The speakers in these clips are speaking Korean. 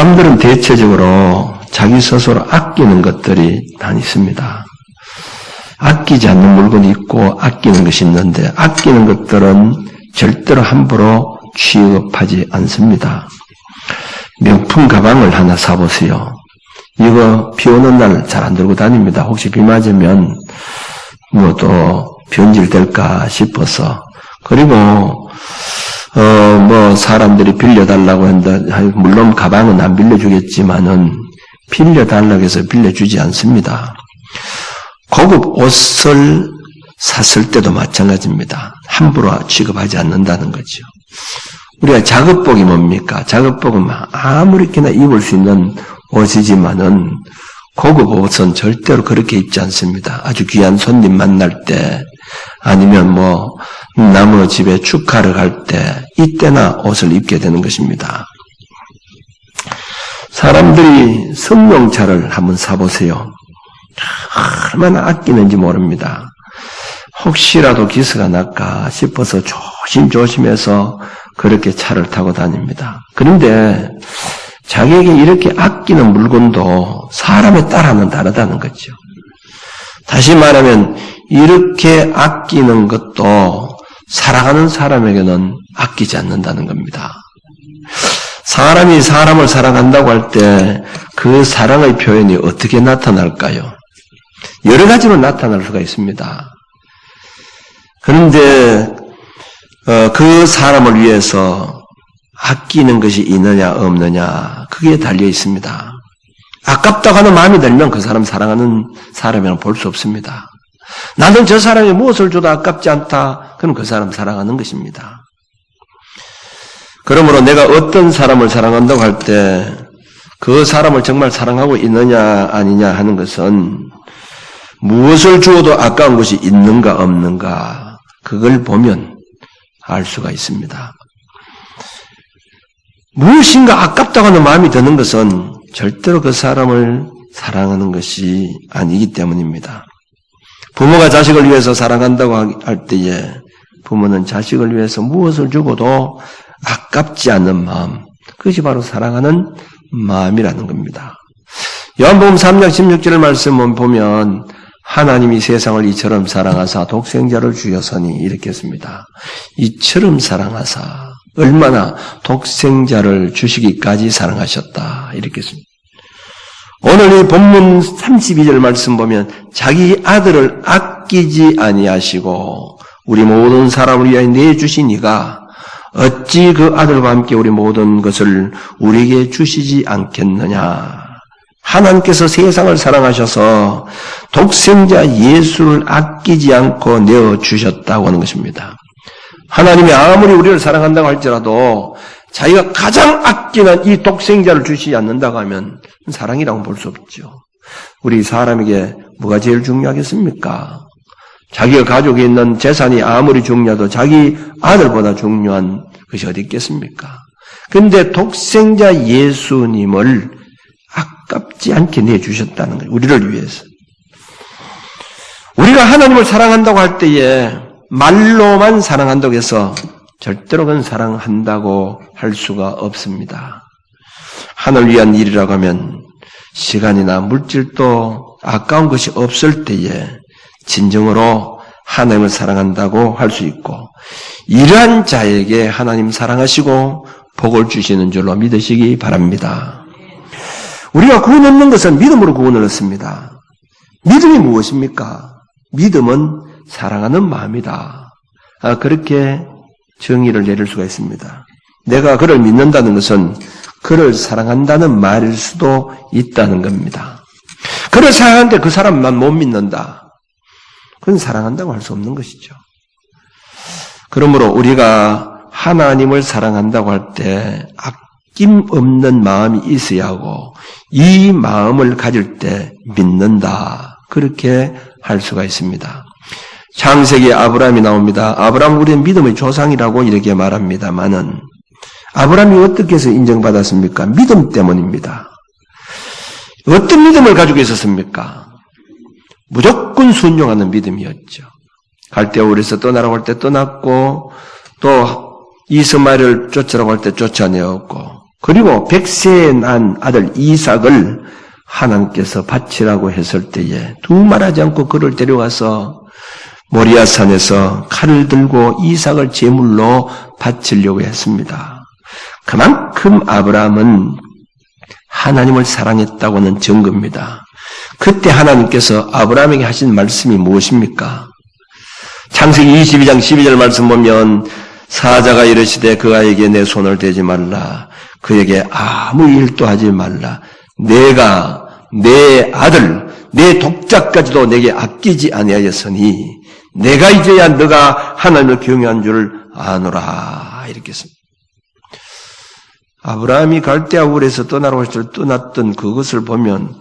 사람들은 대체적으로 자기 스스로 아끼는 것들이 다 있습니다. 아끼지 않는 물건이 있고 아끼는 것이 있는데 아끼는 것들은 절대로 함부로 취급하지 않습니다. 명품 가방을 하나 사보세요. 이거 비 오는 날 잘 안 들고 다닙니다. 혹시 비 맞으면 뭐 또 변질될까 싶어서 그리고 어 뭐 사람들이 빌려달라고 한다. 물론 가방은 안 빌려주겠지만은 빌려달라고 해서 빌려주지 않습니다. 고급 옷을 샀을 때도 마찬가지입니다. 함부로 취급하지 않는다는 거죠. 우리가 작업복이 뭡니까? 작업복은 아무렇게나 입을 수 있는 옷이지만은 고급 옷은 절대로 그렇게 입지 않습니다. 아주 귀한 손님 만날 때 아니면 뭐 나무 집에 축하를 갈 때 이때나 옷을 입게 되는 것입니다. 사람들이 승용차를 한번 사보세요. 얼마나 아끼는지 모릅니다. 혹시라도 기스가 날까 싶어서 조심조심해서 그렇게 차를 타고 다닙니다. 그런데 자기에게 이렇게 아끼는 물건도 사람에 따라는 다르다는 거죠. 다시 말하면 이렇게 아끼는 것도 사랑하는 사람에게는 아끼지 않는다는 겁니다. 사람이 사람을 사랑한다고 할 때 그 사랑의 표현이 어떻게 나타날까요? 여러 가지로 나타날 수가 있습니다. 그런데 어, 그 사람을 위해서 아끼는 것이 있느냐 없느냐 그게 달려 있습니다. 아깝다고 하는 마음이 들면 그 사람 사랑하는 사람이라고 볼수 없습니다. 나는 저 사람이 무엇을 줘도 아깝지 않다. 그럼 그 사람 사랑하는 것입니다. 그러므로 내가 어떤 사람을 사랑한다고 할 때 그 사람을 정말 사랑하고 있느냐 아니냐 하는 것은 무엇을 주어도 아까운 것이 있는가 없는가 그걸 보면 알 수가 있습니다. 무엇인가 아깝다고 하는 마음이 드는 것은 절대로 그 사람을 사랑하는 것이 아니기 때문입니다. 부모가 자식을 위해서 사랑한다고 할 때에 부모는 자식을 위해서 무엇을 주고도 아깝지 않는 마음, 그것이 바로 사랑하는 마음이라는 겁니다. 요한복음 3장 16절 말씀을 보면 하나님이 세상을 이처럼 사랑하사 독생자를 주셨으니 이렇게 했습니다. 이처럼 사랑하사 얼마나 독생자를 주시기까지 사랑하셨다 이렇게 했습니다. 오늘 이 본문 32절 말씀 보면 자기 아들을 아끼지 아니하시고 우리 모든 사람을 위하여 내주신 이가 어찌 그 아들과 함께 우리 모든 것을 우리에게 주시지 않겠느냐. 하나님께서 세상을 사랑하셔서 독생자 예수를 아끼지 않고 내어주셨다고 하는 것입니다. 하나님이 아무리 우리를 사랑한다고 할지라도 자기가 가장 아끼는 이 독생자를 주시지 않는다고 하면 사랑이라고 볼 수 없죠. 우리 사람에게 뭐가 제일 중요하겠습니까? 자기가 가지고 있는 재산이 아무리 중요해도 자기 아들보다 중요한 것이 어디 있겠습니까? 근데 독생자 예수님을 아깝지 않게 내주셨다는 거예요. 우리를 위해서. 우리가 하나님을 사랑한다고 할 때에 말로만 사랑한다고 해서 절대로 그건 사랑한다고 할 수가 없습니다. 하늘 위한 일이라고 하면 시간이나 물질도 아까운 것이 없을 때에 진정으로 하나님을 사랑한다고 할 수 있고 이러한 자에게 하나님 사랑하시고 복을 주시는 줄로 믿으시기 바랍니다. 우리가 구원 얻는 것은 믿음으로 구원을 얻습니다. 믿음이 무엇입니까? 믿음은 사랑하는 마음이다. 아, 그렇게 정의를 내릴 수가 있습니다. 내가 그를 믿는다는 것은 그를 사랑한다는 말일 수도 있다는 겁니다. 그를 사랑하는데 그 사람만 못 믿는다. 그건 사랑한다고 할 수 없는 것이죠. 그러므로 우리가 하나님을 사랑한다고 할 때 아낌 없는 마음이 있어야 하고 이 마음을 가질 때 믿는다. 그렇게 할 수가 있습니다. 창세기 아브라함이 나옵니다. 아브라함 우리의 믿음의 조상이라고 이렇게 말합니다만은 아브라함이 어떻게 해서 인정받았습니까? 믿음 때문입니다. 어떤 믿음을 가지고 있었습니까? 무조건 순종하는 믿음이었죠. 갈대아울에서 떠나라고 할 때 떠났고 또 이스마엘을 쫓으라고 할 때 쫓아내었고 그리고 백세에 난 아들 이삭을 하나님께서 바치라고 했을 때에 두 말하지 않고 그를 데려와서 모리아 산에서 칼을 들고 이삭을 제물로 바치려고 했습니다. 그만큼 아브라함은 하나님을 사랑했다고는 증거입니다. 그때 하나님께서 아브라함에게 하신 말씀이 무엇입니까? 창세기 22장 12절 말씀 보면 사자가 이르시되 그 아이에게 내 손을 대지 말라. 그에게 아무 일도 하지 말라. 내가 내 아들, 내 독자까지도 내게 아끼지 아니하였으니 내가 이제야 너가 하나님을 경외한 줄 아노라. 이렇게 했습니다. 아브라함이 갈대아 울에서 떠나라고 했을 때 떠났던 그것을 보면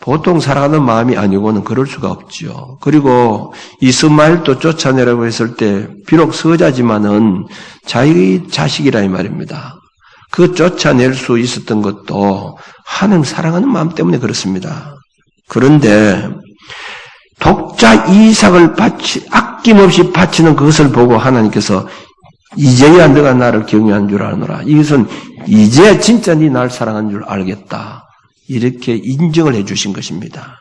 보통 살아가는 마음이 아니고는 그럴 수가 없지요. 그리고 이스마엘도 쫓아내라고 했을 때 비록 서자지만은 자기 자식이라 이 말입니다. 그 쫓아낼 수 있었던 것도 하나님 사랑하는 마음 때문에 그렇습니다. 그런데 독자 이삭을 바치, 아낌없이 바치는 그것을 보고 하나님께서 이제야 너가 나를 경외한 줄 아노라. 이것은 이제야 진짜 네 날 사랑한 줄 알겠다. 이렇게 인정을 해 주신 것입니다.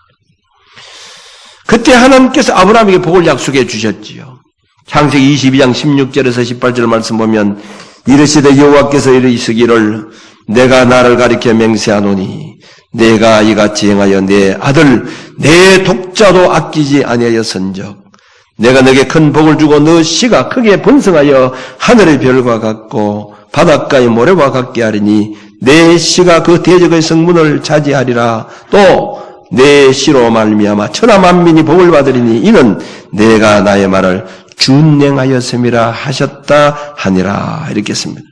그때 하나님께서 아브라함에게 복을 약속해 주셨지요. 창세기 22장 16절에서 18절 말씀 보면 이르시되 여호와께서 이르시기를 내가 나를 가리켜 맹세하노니 내가 이같이 행하여 내 아들 내 독자도 아끼지 아니하였은적. 내가 너에게 큰 복을 주고 너 씨가 크게 번성하여 하늘의 별과 같고 바닷가의 모래와 같게 하리니 내 씨가 그 대적의 성문을 차지하리라. 또 내 씨로 말미암아 천하 만민이 복을 받으리니 이는 내가 나의 말을 준행하였음이라 하셨다 하니라. 이렇게 했습니다.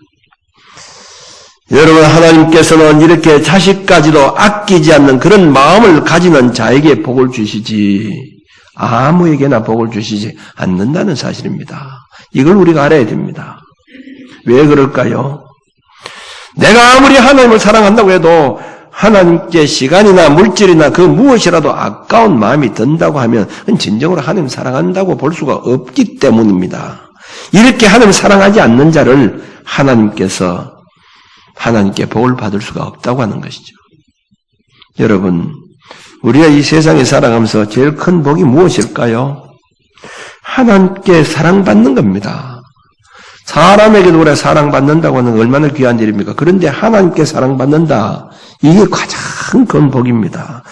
여러분 하나님께서는 이렇게 자식까지도 아끼지 않는 그런 마음을 가지는 자에게 복을 주시지 아무에게나 복을 주시지 않는다는 사실입니다. 이걸 우리가 알아야 됩니다. 왜 그럴까요? 내가 아무리 하나님을 사랑한다고 해도 하나님께 시간이나 물질이나 그 무엇이라도 아까운 마음이 든다고 하면 진정으로 하나님 사랑한다고 볼 수가 없기 때문입니다. 이렇게 하나님 사랑하지 않는 자를 하나님께서 하나님께 복을 받을 수가 없다고 하는 것이죠. 여러분, 우리가 이 세상에 살아가면서 제일 큰 복이 무엇일까요? 하나님께 사랑받는 겁니다. 사람에게도 우리가 사랑받는다고 하는 얼마나 귀한 일입니까? 그런데 하나님께 사랑받는다. 이게 가장 큰 복입니다.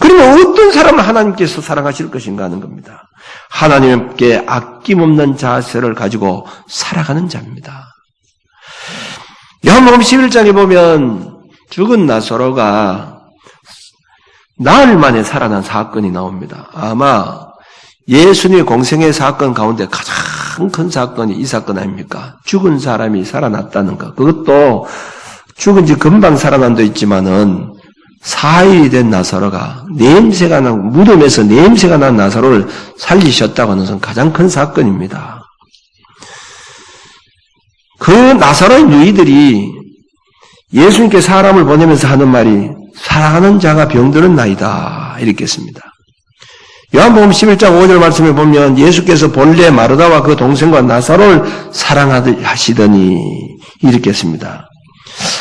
그러면 어떤 사람을 하나님께서 사랑하실 것인가 하는 겁니다. 하나님께 아낌없는 자세를 가지고 살아가는 자입니다. 요한복음 11장에 보면 죽은 나사로가 나흘 만에 살아난 사건이 나옵니다. 아마 예수님의 공생의 사건 가운데 가장 큰 사건이 이 사건 아닙니까? 죽은 사람이 살아났다는 것. 그것도 죽은 지 금방 살아난 도 있지만은 사일이 된 나사로가 냄새가 나고 무덤에서 냄새가 난 나사로를 살리셨다고 하는 것은 가장 큰 사건입니다. 그 나사로의 누이들이 예수님께 사람을 보내면서 하는 말이 사랑하는 자가 병드는 나이다 이렇게 했습니다. 요한복음 11장 5절 말씀에 보면 예수께서 본래 마르다와 그 동생과 나사로를 사랑하시더니 이렇게 했습니다.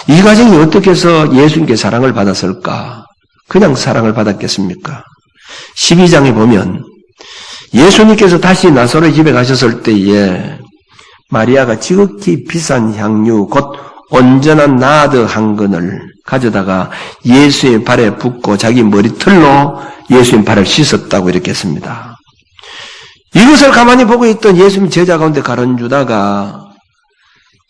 이 과정이 어떻게 해서 예수님께 사랑을 받았을까? 그냥 사랑을 받았겠습니까? 12장에 보면 예수님께서 다시 나사로의 집에 가셨을 때에 마리아가 지극히 비싼 향유 곧 온전한 나드 한 근을 가져다가 예수의 발에 붓고 자기 머리털로 예수님 발을 씻었다고 이렇게 했습니다. 이것을 가만히 보고 있던 예수님 제자 가운데 가론 주다가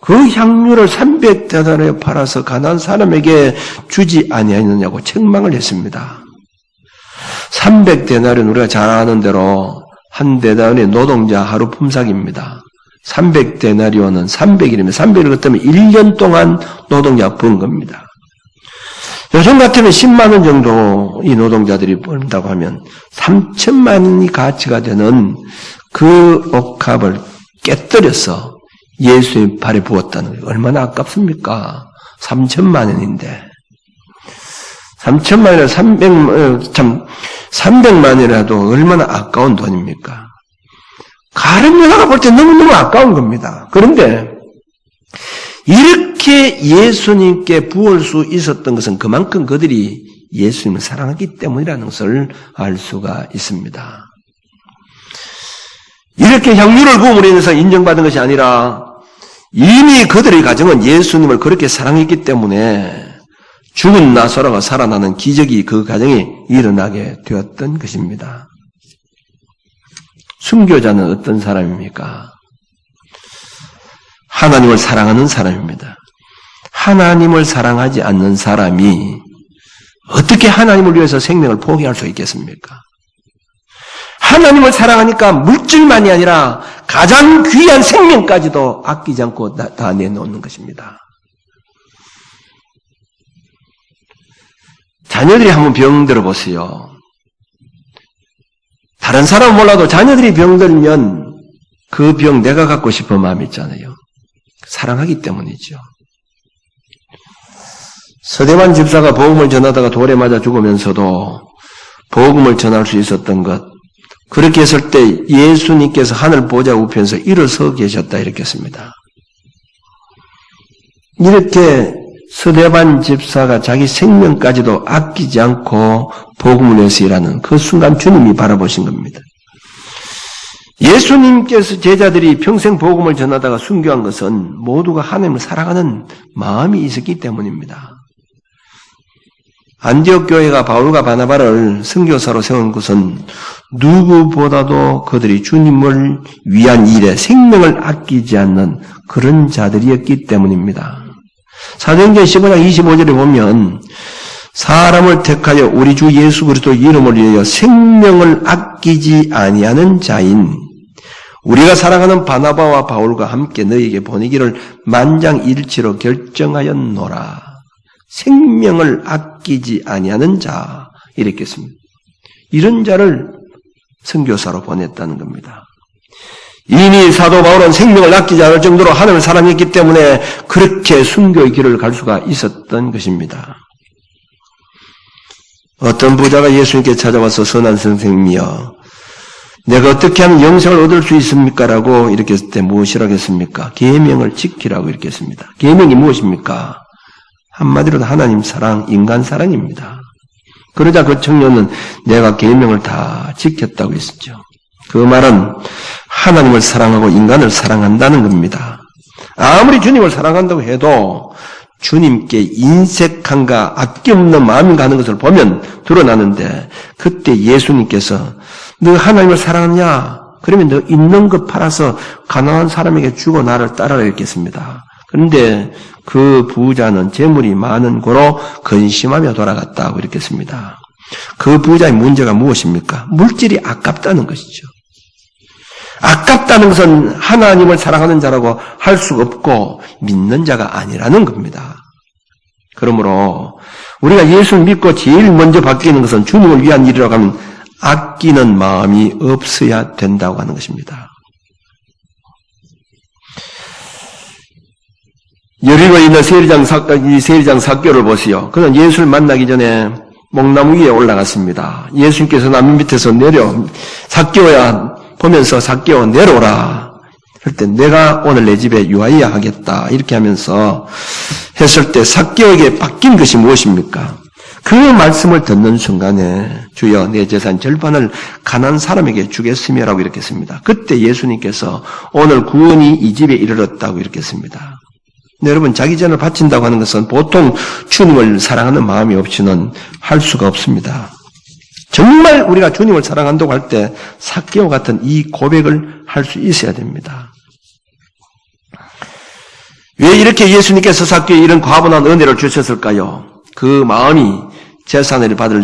그 향유를 300대단에 팔아서 가난 사람에게 주지 아니하느냐고 책망을 했습니다. 300대나리는 우리가 잘 아는 대로 한 대단의 노동자 하루 품삯입니다. 300데나리온은 300일이면 300일 같으면 1년 동안 노동자 번 겁니다. 요즘 같으면 10만 원 정도 이 노동자들이 번다고 하면 3천만 원이 가치가 되는 그 옥합을 깨뜨려서 예수의 발에 부었다는 게 얼마나 아깝습니까? 3천만 원인데. 3천만 원이라 300, 참, 300만 원이라도 얼마나 아까운 돈입니까? 가른 여자가 볼 때 너무너무 아까운 겁니다. 그런데 이렇게 예수님께 부을 수 있었던 것은 그만큼 그들이 예수님을 사랑하기 때문이라는 것을 알 수가 있습니다. 이렇게 향유를 부음으로 인해서 인정받은 것이 아니라 이미 그들의 가정은 예수님을 그렇게 사랑했기 때문에 죽은 나사로가 살아나는 기적이 그 가정에 일어나게 되었던 것입니다. 순교자는 어떤 사람입니까? 하나님을 사랑하는 사람입니다. 하나님을 사랑하지 않는 사람이 어떻게 하나님을 위해서 생명을 포기할 수 있겠습니까? 하나님을 사랑하니까 물질만이 아니라 가장 귀한 생명까지도 아끼지 않고 다, 다 내놓는 것입니다. 자녀들이 한번 병 들어 보세요. 다른 사람은 몰라도 자녀들이 병들면 그 병 내가 갖고 싶은 마음이 있잖아요. 사랑하기 때문이죠. 서대만 집사가 복음을 전하다가 돌에 맞아 죽으면서도 복음을 전할 수 있었던 것. 그렇게 했을 때 예수님께서 하늘 보좌 우편에서 일어서 계셨다 이렇게 했습니다. 이렇게 서대반 집사가 자기 생명까지도 아끼지 않고 복음을 위해서 일하는 그 순간 주님이 바라보신 겁니다. 예수님께서 제자들이 평생 복음을 전하다가 순교한 것은 모두가 하나님을 사랑하는 마음이 있었기 때문입니다. 안디옥 교회가 바울과 바나바를 선교사로 세운 것은 누구보다도 그들이 주님을 위한 일에 생명을 아끼지 않는 그런 자들이었기 때문입니다. 사도행전 15장 25절에 보면 사람을 택하여 우리 주 예수 그리스도 이름을 위하여 생명을 아끼지 아니하는 자인 우리가 사랑하는 바나바와 바울과 함께 너에게 보내기를 만장일치로 결정하였노라. 생명을 아끼지 아니하는 자 이렇게 했습니다. 이런 자를 선교사로 보냈다는 겁니다. 이미 사도 바울은 생명을 아끼지 않을 정도로 하나님을 사랑했기 때문에 그렇게 순교의 길을 갈 수가 있었던 것입니다. 어떤 부자가 예수님께 찾아와서 선한 선생님이여 내가 어떻게 하면 영생을 얻을 수 있습니까? 라고 이렇게 했을 때 무엇이라고 했습니까? 계명을 지키라고 이렇게 했습니다. 계명이 무엇입니까? 한마디로 하나님 사랑, 인간 사랑입니다. 그러자 그 청년은 내가 계명을 다 지켰다고 했었죠. 그 말은 하나님을 사랑하고 인간을 사랑한다는 겁니다. 아무리 주님을 사랑한다고 해도 주님께 인색한가 아낌없는 마음인가 하는 것을 보면 드러나는데 그때 예수님께서 너 하나님을 사랑하냐? 그러면 너 있는 것 팔아서 가난한 사람에게 주고 나를 따라라 했겠습니다. 그런데 그 부자는 재물이 많은 고로 근심하며 돌아갔다고 이렇게 습니다. 그 부자의 문제가 무엇입니까? 물질이 아깝다는 것이죠. 아깝다는 것은 하나님을 사랑하는 자라고 할 수 없고 믿는 자가 아니라는 겁니다. 그러므로 우리가 예수를 믿고 제일 먼저 바뀌는 것은 주님을 위한 일이라고 하면 아끼는 마음이 없어야 된다고 하는 것입니다. 여리고에 있는 세리장 사, 이 세리장 사교를 보세요. 그는 예수를 만나기 전에 목나무 위에 올라갔습니다. 예수님께서 나무 밑에서 내려 사교야 보면서 사교 내려오라. 할 때 내가 오늘 내 집에 유하여야 하겠다. 이렇게 하면서 했을 때 사교에게 바뀐 것이 무엇입니까? 그 말씀을 듣는 순간에 주여 내 재산 절반을 가난 사람에게 주겠으며라고 이렇게 했습니다. 그때 예수님께서 오늘 구원이 이 집에 이르렀다고 이렇게 했습니다. 네, 여러분 자기 전을 바친다고 하는 것은 보통 주님을 사랑하는 마음이 없이는 할 수가 없습니다. 정말 우리가 주님을 사랑한다고 할 때 사개와 같은 이 고백을 할 수 있어야 됩니다. 왜 이렇게 예수님께서 사개에 이런 과분한 은혜를 주셨을까요? 그 마음이 재산을 받을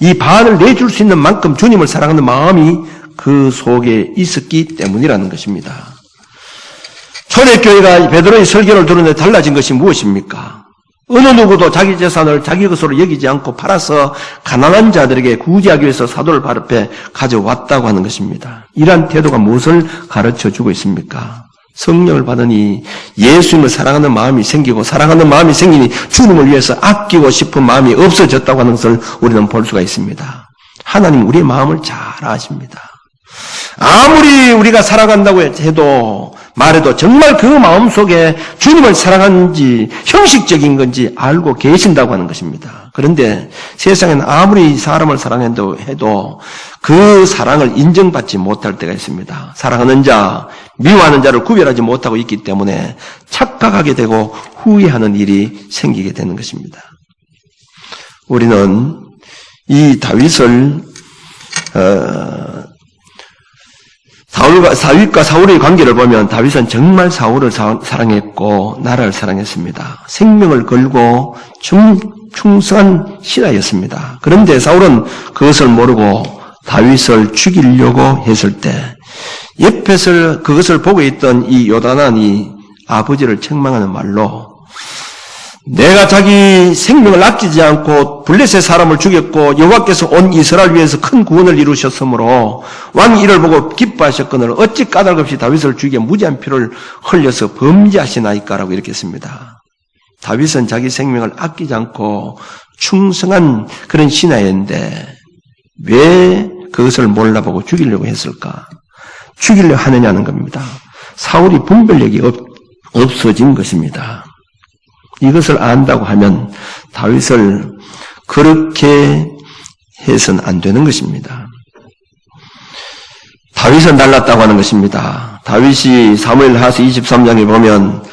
이 반을 내줄 수 있는 만큼 주님을 사랑하는 마음이 그 속에 있었기 때문이라는 것입니다. 초대교회가 베드로의 설교를 들었는데 달라진 것이 무엇입니까? 어느 누구도 자기 재산을 자기 것으로 여기지 않고 팔아서 가난한 자들에게 구제하기 위해서 사도를 발 앞에 가져왔다고 하는 것입니다. 이러한 태도가 무엇을 가르쳐 주고 있습니까? 성령을 받으니 예수님을 사랑하는 마음이 생기고 사랑하는 마음이 생기니 주님을 위해서 아끼고 싶은 마음이 없어졌다고 하는 것을 우리는 볼 수가 있습니다. 하나님 우리의 마음을 잘 아십니다. 아무리 우리가 살아간다고 해도 말해도 정말 그 마음 속에 주님을 사랑하는지 형식적인 건지 알고 계신다고 하는 것입니다. 그런데 세상에는 아무리 사람을 사랑해도 해도 그 사랑을 인정받지 못할 때가 있습니다. 사랑하는 자, 미워하는 자를 구별하지 못하고 있기 때문에 착각하게 되고 후회하는 일이 생기게 되는 것입니다. 우리는 이 다윗을 어, 사울과 사윗과 사울의 관계를 보면 다윗은 정말 사울을 사, 사랑했고 나라를 사랑했습니다. 생명을 걸고 충, 충성한 신하였습니다. 그런데 사울은 그것을 모르고 다윗을 죽이려고 했을 때 옆에서 그것을 보고 있던 이 요단안이 아버지를 책망하는 말로 내가 자기 생명을 아끼지 않고 블레셋 사람을 죽였고 여호와께서 온 이스라엘 위해서 큰 구원을 이루셨으므로 왕이 이를 보고 기뻐하셨거늘 어찌 까닭 없이 다윗을 죽여 무지한 피를 흘려서 범죄하시나이까라고 이렇게 했습니다. 다윗은 자기 생명을 아끼지 않고 충성한 그런 신하였는데 왜 그것을 몰라보고 죽이려고 했을까? 죽이려 하느냐는 겁니다. 사울이 분별력이 없, 없어진 것입니다. 이것을 안다고 하면 다윗을 그렇게 해서는 안 되는 것입니다. 다윗은 달랐다고 하는 것입니다. 다윗이 사무엘 하스 23장에 보면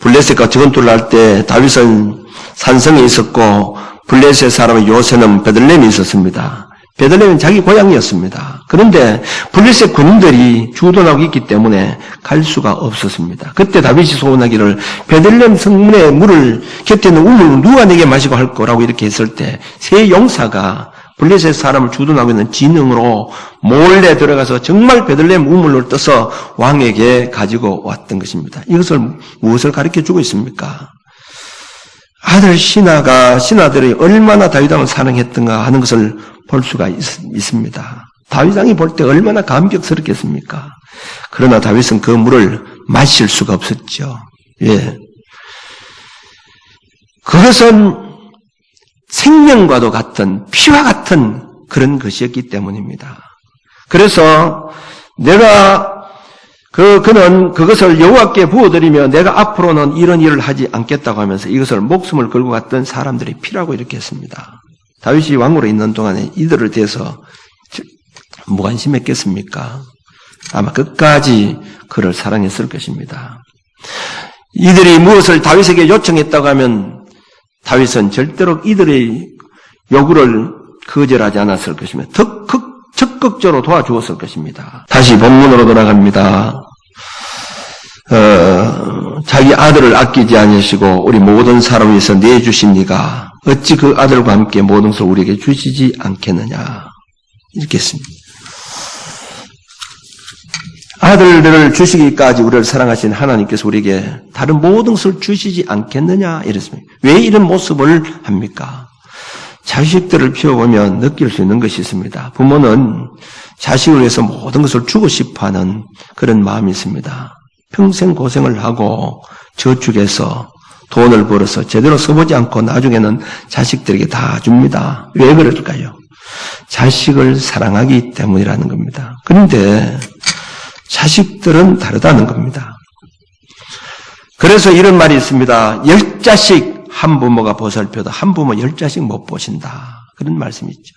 블레셋과 전투를 할 때 다윗은 산성에 있었고 블레셋 사람의 요새는 베들렘에 있었습니다. 베들렘은 자기 고향이었습니다. 그런데 블레셋 군인들이 주둔하고 있기 때문에 갈 수가 없었습니다. 그때 다윗이 소원하기를 베들렘 성문에 물을 곁에 있는 우물을 누가 내게 마시고 할 거라고 이렇게 했을 때 세 용사가 블레셋 사람을 주둔하고 있는 진흥으로 몰래 들어가서 정말 베들렘 우물을 떠서 왕에게 가지고 왔던 것입니다. 이것을 무엇을 가르쳐 주고 있습니까? 아들 신하가 신하들이 얼마나 다윗 왕을 사랑했던가 하는 것을 볼 수가 있, 습니다 다윗 왕이 볼 때 얼마나 감격스럽겠습니까? 그러나 다윗은 그 물을 마실 수가 없었죠. 예. 그것은 생명과도 같은 피와 같은 그런 것이었기 때문입니다. 그래서 내가 그 그는 그것을 여호와께 부어드리며 내가 앞으로는 이런 일을 하지 않겠다고 하면서 이것을 목숨을 걸고 갔던 사람들이 피라고 이렇게 했습니다. 다윗이 왕으로 있는 동안에 이들을 대해서 무관심했겠습니까? 아마 끝까지 그를 사랑했을 것입니다. 이들이 무엇을 다윗에게 요청했다고 하면 다윗은 절대로 이들의 요구를 거절하지 않았을 것입니다. 더 적극적으로 도와주었을 것입니다. 다시 본문으로 돌아갑니다. 어, 자기 아들을 아끼지 않으시고 우리 모든 사람을 위해서 이가 어찌 그 아들과 함께 모든 것을 우리에게 주시지 않겠느냐 이렇게 했습니다. 아들들을 주시기까지 우리를 사랑하신 하나님께서 우리에게 다른 모든 것을 주시지 않겠느냐 이랬습니다. 왜 이런 모습을 합니까? 자식들을 키워보면 느낄 수 있는 것이 있습니다. 부모는 자식을 위해서 모든 것을 주고 싶어 하는 그런 마음이 있습니다. 평생 고생을 하고 저축해서 돈을 벌어서 제대로 써보지 않고 나중에는 자식들에게 다 줍니다. 왜 그럴까요? 자식을 사랑하기 때문이라는 겁니다. 그런데 자식들은 다르다는 겁니다. 그래서 이런 말이 있습니다. 열 자식 한 부모가 보살펴도 한 부모 열 자식 못 보신다. 그런 말씀이 있죠.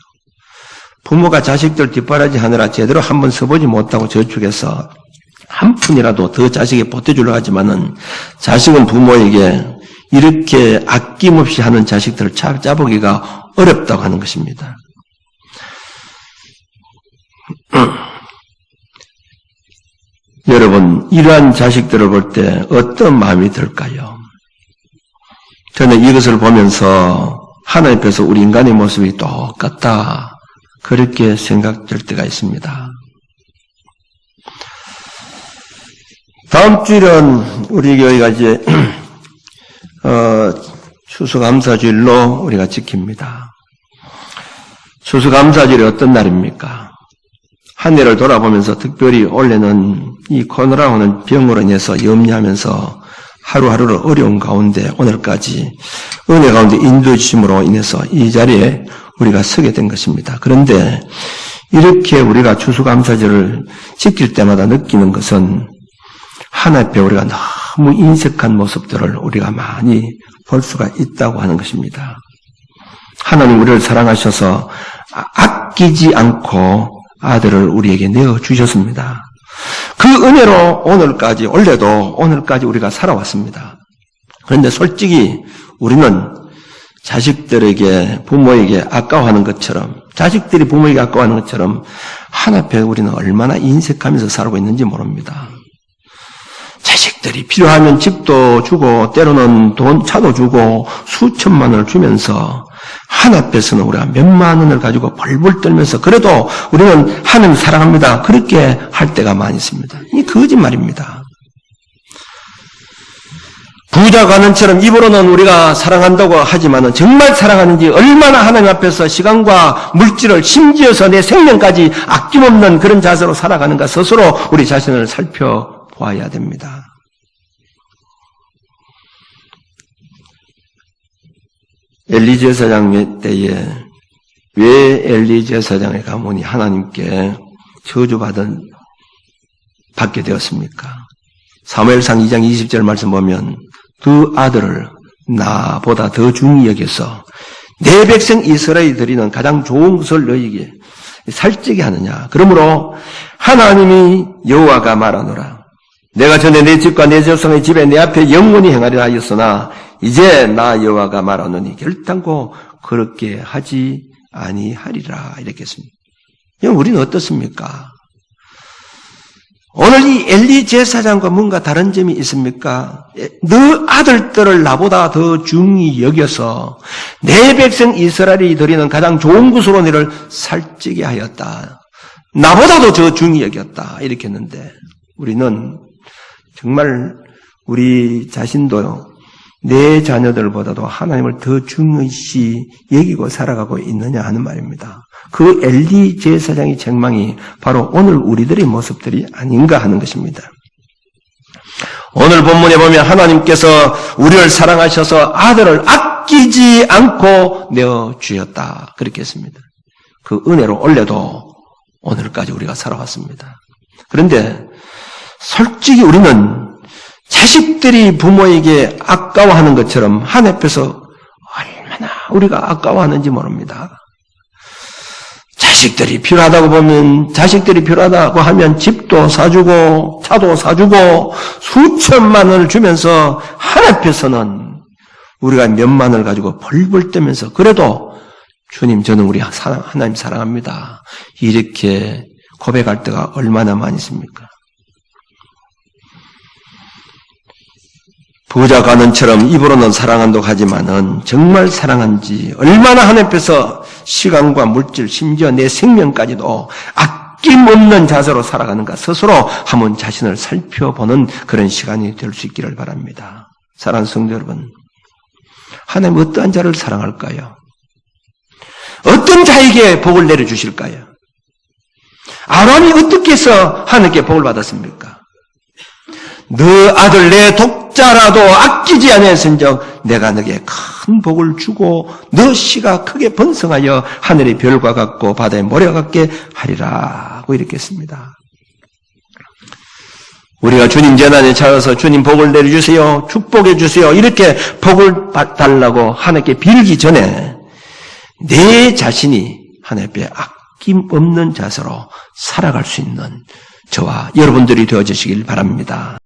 부모가 자식들 뒷바라지 하느라 제대로 한 번 써보지 못하고 저축해서 한 푼이라도 더 자식에 보태주려 하지만은 자식은 부모에게 이렇게 아낌없이 하는 자식들을 짜보기가 어렵다고 하는 것입니다. 여러분, 이러한 자식들을 볼 때 어떤 마음이 들까요? 저는 이것을 보면서 하나님께서 우리 인간의 모습이 똑같다. 그렇게 생각될 때가 있습니다. 다음 주일은 우리 교회가 이제 어, 추수감사주일로 우리가 지킵니다. 추수감사주일이 어떤 날입니까? 한 해를 돌아보면서 특별히 올해는 이 코로나라고 하는 병으로 인해서 염려하면서 하루하루를 어려운 가운데 오늘까지 은혜 가운데 인도해 주심으로 인해서 이 자리에 우리가 서게 된 것입니다. 그런데 이렇게 우리가 추수감사절을 지킬 때마다 느끼는 것은 하나님 앞에 우리가 너무 인색한 모습들을 우리가 많이 볼 수가 있다고 하는 것입니다. 하나님 우리를 사랑하셔서 아- 아끼지 않고 아들을 우리에게 내어 주셨습니다. 그 은혜로 오늘까지 원래도 오늘까지 우리가 살아왔습니다. 그런데 솔직히 우리는 자식들에게 부모에게 아까워하는 것처럼 자식들이 부모에게 아까워하는 것처럼 하나님에 우리는 얼마나 인색하면서 살고 있는지 모릅니다. 자식들이 필요하면 집도 주고 때로는 돈 차도 주고 수천만 원을 주면서 하나님 앞에서는 우리가 몇만 원을 가지고 벌벌 떨면서 그래도 우리는 하나님 사랑합니다. 그렇게 할 때가 많이 있습니다. 이 거짓말입니다. 부자 가는처럼 입으로는 우리가 사랑한다고 하지만은 정말 사랑하는지 얼마나 하나님 앞에서 시간과 물질을 심지어서 내 생명까지 아낌없는 그런 자세로 살아가는가 스스로 우리 자신을 살펴 보아야 됩니다. 엘리 제 사장 때에 왜 엘리 제 사장의 가문이 하나님께 저주받은 받게 되었습니까? 사무엘상 2장 20절 말씀 보면 그 아들을 나보다 더 중히 여겨서 내 백성 이스라엘이 드리는 가장 좋은 것을 너희에게 살찌게 하느냐. 그러므로 하나님이 여호와가 말하노라. 내가 전에 내 집과 내 자손의 집에 내 앞에 영원히 행하리라 하였으나 이제 나 여호와가 말하노니 결단코 그렇게 하지 아니하리라 이렇게 했습니다. 여러분 우리는 어떻습니까? 오늘 이 엘리 제사장과 뭔가 다른 점이 있습니까? 너 아들들을 나보다 더 중히 여겨서 내 백성 이스라엘이 드리는 가장 좋은 것으로 너를 살찌게 하였다. 나보다도 더 중히 여겼다. 이렇게 했는데 우리는 정말 우리 자신도요. 내 자녀들보다도 하나님을 더 중요시 여기고 살아가고 있느냐 하는 말입니다. 그 엘리 제사장의 책망이 바로 오늘 우리들의 모습들이 아닌가 하는 것입니다. 오늘 본문에 보면 하나님께서 우리를 사랑하셔서 아들을 아끼지 않고 내어 주셨다. 그렇게 했습니다. 그 은혜로 원래도 오늘까지 우리가 살아왔습니다. 그런데 솔직히 우리는 자식들이 부모에게 아까워하는 것처럼 하나님 앞에서 얼마나 우리가 아까워하는지 모릅니다. 자식들이 필요하다고 보면 자식들이 필요하다고 하면 집도 사주고 차도 사주고 수천만 원을 주면서 하나님 앞에서는 우리가 몇만 원을 가지고 벌벌 떠면서 그래도 주님 저는 우리 하나님 사랑합니다. 이렇게 고백할 때가 얼마나 많이 있습니까? 부자 가는처럼 입으로는 사랑한다고 하지만은 정말 사랑한지 얼마나 하나님 앞에서 시간과 물질 심지어 내 생명까지도 아낌없는 자세로 살아가는가 스스로 한번 자신을 살펴보는 그런 시간이 될 수 있기를 바랍니다. 사랑하는 성도 여러분 하나님 어떠한 자를 사랑할까요? 어떤 자에게 복을 내려주실까요? 아람이 어떻게 해서 하나님께 복을 받았습니까? 너 아들 내 독자라도 아끼지 아니했은적 내가 너에게 큰 복을 주고 너 씨가 크게 번성하여 하늘의 별과 같고 바다의 모래와 같게 하리라고 이렇게 했습니다. 우리가 주님 재단에 찾아서 주님 복을 내려주세요. 축복해 주세요. 이렇게 복을 달라고 하나님께 빌기 전에 내 자신이 하나님 앞에 아낌 없는 자세로 살아갈 수 있는 저와 여러분들이 되어주시길 바랍니다.